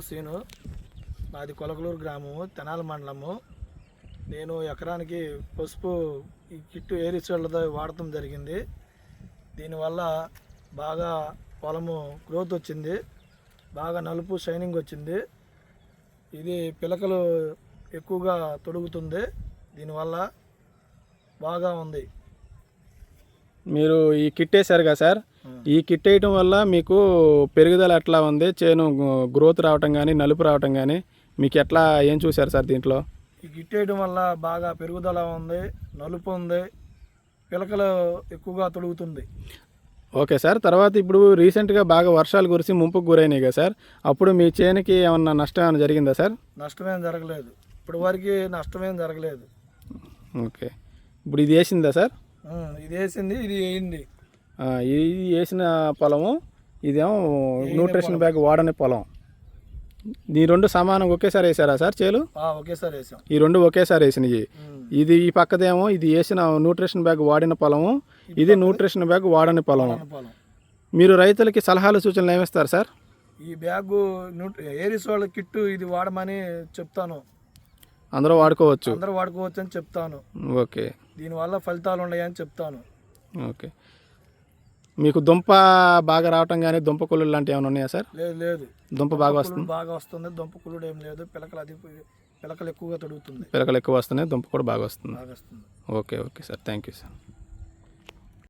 Scene మాది కొలకలూరు గ్రామము తెనాల మండలము. నేను ఎకరానికి పసుపు ఈ కిట్టు ఏరిచోళ్ళతో వాడటం జరిగింది. దీనివల్ల బాగా పొలము గ్రోత్ వచ్చింది. బాగా నలుపు షైనింగ్ వచ్చింది. ఇది పిలకలు ఎక్కువగా తొడుగుతుంది. దీనివల్ల బాగా ఉంది. మీరు ఈ కిట్ వేశారు కదా సార్? ఈ కిట్ వేయటం వల్ల మీకు పెరుగుదల ఎట్లా ఉంది? చేను గ్రోత్ రావటం కానీ నలుపు రావటం కానీ మీకు ఎట్లా ఏం చూశారు సార్ దీంట్లో? ఈ గిట్ వేయడం వల్ల బాగా పెరుగుదల ఉంది నలుపు ఉంది పిలకలు ఎక్కువగా తొడుగుతుంది. Okay sir. తర్వాత ఇప్పుడు రీసెంట్గా బాగా వర్షాలు కురిసి ముంపుకు గురైనాయి కదా సార్. అప్పుడు మీ చేనుకి ఏమన్నా నష్టం ఏమైనా జరిగిందా సార్? నష్టమేం జరగలేదు. ఇప్పటి వరకు నష్టమేం జరగలేదు. ఓకే. ఇప్పుడు ఇది వేసిందా సార్? ఇది వేసింది ఇది వేయింది. ఆ, ఇది వేసిన పొలము ఇదేమో న్యూట్రిషన్ బ్యాగ్ వాడని పొలం. ఈ రెండు సమానంగా ఒకేసారి వేసారా సార్ చేలు? ఒకేసారి వేసాం. ఈ రెండు ఒకేసారి వేసినవి. ఇది ఈ పక్కదేమో ఇది వేసిన న్యూట్రిషన్ బ్యాగ్ వాడిన పొలము ఇది న్యూట్రిషన్ బ్యాగ్ వాడని పొలము పొలం. మీరు రైతులకి సలహాలు సూచనలు ఏమిస్తారు సార్? ఈ బ్యాగు ఏరిస్ వాళ్ళ కిట్టు ఇది వాడమని చెప్తాను. అందరూ వాడుకోవచ్చు. అందరూ వాడుకోవచ్చు అని చెప్తాను. ఓకే. దీనివల్ల ఫలితాలు ఉన్నాయని చెప్తాను. ఓకే. మీకు దుంప బాగా రావటం కానీ దుంప కుళ్ళు లాంటివి ఏమైనా ఉన్నాయా సార్? లేదు లేదు. దుంప బాగా వస్తుంది. బాగా వస్తుంది. దొంప కుళ్ళుడు ఏం లేదు. పిలకలు అది పిలకలు ఎక్కువగా తొడుగుతుంది పిలకలు ఎక్కువ వస్తున్నాయి. దుంప కూడా బాగా వస్తుంది. బాగా వస్తుంది. Okay okay sir. Thank you sir.